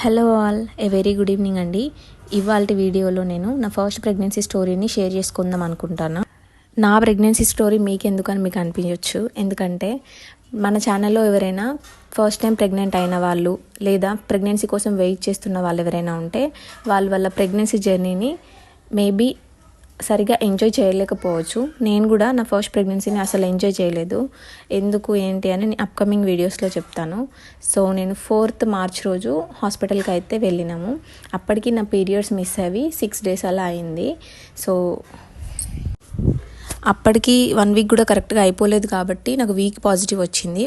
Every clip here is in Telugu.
Hello all a very good evening అండి. ఇవాళ వీడియోలో నేను నా ఫస్ట్ ప్రెగ్నెన్సీ స్టోరీని షేర్ చేసుకుందాం అనుకుంటాను. నా ప్రెగ్నెన్సీ స్టోరీ మీకు ఎందుకని మీకు అనిపించవచ్చు ఎందుకంటే మన ఛానల్లో ఎవరైనా ఫస్ట్ టైం ప్రెగ్నెంట్ అయిన వాళ్ళు లేదా ప్రెగ్నెన్సీ కోసం వెయిట్ చేస్తున్న వాళ్ళు ఎవరైనా ఉంటే వాళ్ళ వాళ్ళ ప్రెగ్నెన్సీ జర్నీని మేబీ సరిగా ఎంజాయ్ చేయలేకపోవచ్చు. నేను కూడా నా ఫస్ట్ ప్రెగ్నెన్సీని అసలు ఎంజాయ్ చేయలేదు. ఎందుకు ఏంటి అని అప్కమింగ్ వీడియోస్లో చెప్తాను. సో నేను ఫోర్త్ మార్చ్ రోజు హాస్పిటల్కి అయితే వెళ్ళినాము. అప్పటికి నా పీరియడ్స్ మిస్ అవి సిక్స్ డేస్ అలా అయింది. సో అప్పటికి వన్ వీక్ కూడా కరెక్ట్గా అయిపోలేదు కాబట్టి నాకు వీక్ పాజిటివ్ వచ్చింది.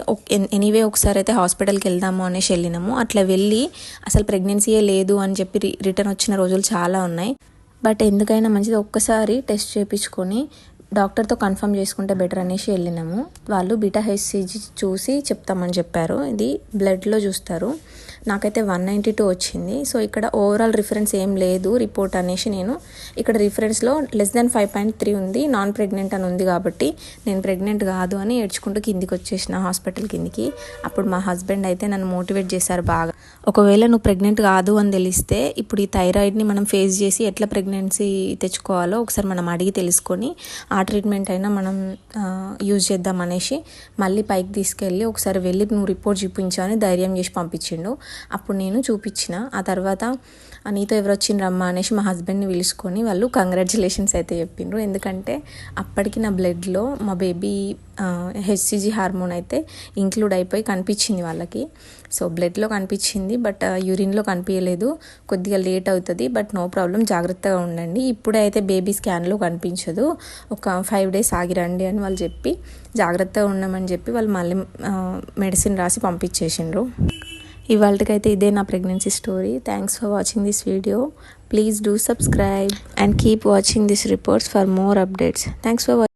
ఎనీవే ఒకసారి అయితే హాస్పిటల్కి వెళ్దాము అనేసి వెళ్ళినాము. అట్లా వెళ్ళి అసలు ప్రెగ్నెన్సీయే లేదు అని చెప్పి రిటర్న్ వచ్చిన రోజులు చాలా ఉన్నాయి. బట్ ఎందుకైనా మంచిది ఒక్కసారి టెస్ట్ చేయించుకొని డాక్టర్తో కన్ఫర్మ్ చేసుకుంటే బెటర్ అనేసి వెళ్ళినాము. వాళ్ళు బీటా హెచ్సిజీ చూసి చెప్తామని చెప్పారు. ఇది బ్లడ్లో చూస్తారు. నాకైతే వన్ నైంటీ టూ వచ్చింది. సో ఇక్కడ ఓవరాల్ రిఫరెన్స్ ఏం లేదు రిపోర్ట్ అనేసి నేను ఇక్కడ రిఫరెన్స్లో less than five point three ఉంది. నాన్ ప్రెగ్నెంట్ అని ఉంది కాబట్టి నేను ప్రెగ్నెంట్ కాదు అని ఏడ్చుకుంటూ కిందికి వచ్చేసిన హాస్పిటల్ కిందికి. అప్పుడు మా హస్బెండ్ అయితే నన్ను మోటివేట్ చేశారు బాగా. ఒకవేళ నువ్వు ప్రెగ్నెంట్ కాదు అని తెలిస్తే ఇప్పుడు ఈ థైరాయిడ్ని మనం ఫేస్ చేసి ఎట్లా ప్రెగ్నెన్సీ తెచ్చుకోవాలో ఒకసారి మనం అడిగి తెలుసుకొని ఆ ట్రీట్మెంట్ అయినా మనం యూజ్ చేద్దాం అనేసి మళ్ళీ పైకి తీసుకెళ్ళి ఒకసారి వెళ్ళి నువ్వు రిపోర్ట్ చూపించా ధైర్యం చేసి పంపించిండు. అప్పుడు నేను చూపించిన. ఆ తర్వాత నీతో ఎవరు వచ్చిండ్రమ్మా అనేసి మా హస్బెండ్ని పిలుచుకొని వాళ్ళు కంగ్రాచులేషన్స్ అయితే చెప్పిండ్రు ఎందుకంటే అప్పటికి నా బ్లడ్లో మా బేబీ హెచ్సిజీ హార్మోన్ అయితే ఇంక్లూడ్ అయిపోయి కనిపించింది వాళ్ళకి. సో బ్లడ్లో కనిపించింది బట్ యూరిన్లో కనిపించలేదు. కొద్దిగా లేట్ అవుతుంది బట్ నో ప్రాబ్లం జాగ్రత్తగా ఉండండి. ఇప్పుడే అయితే బేబీ స్కాన్లో కనిపించదు. ఒక ఫైవ్ డేస్ ఆగిరండి అని వాళ్ళు చెప్పి జాగ్రత్తగా ఉండమని చెప్పి వాళ్ళు మళ్ళీ మెడిసిన్ రాసి పంపించేసిండ్రు. ఇవాళకైతే ఇదే నా pregnancy story thanks for watching this video please do subscribe and keep watching this reports for more updates thanks for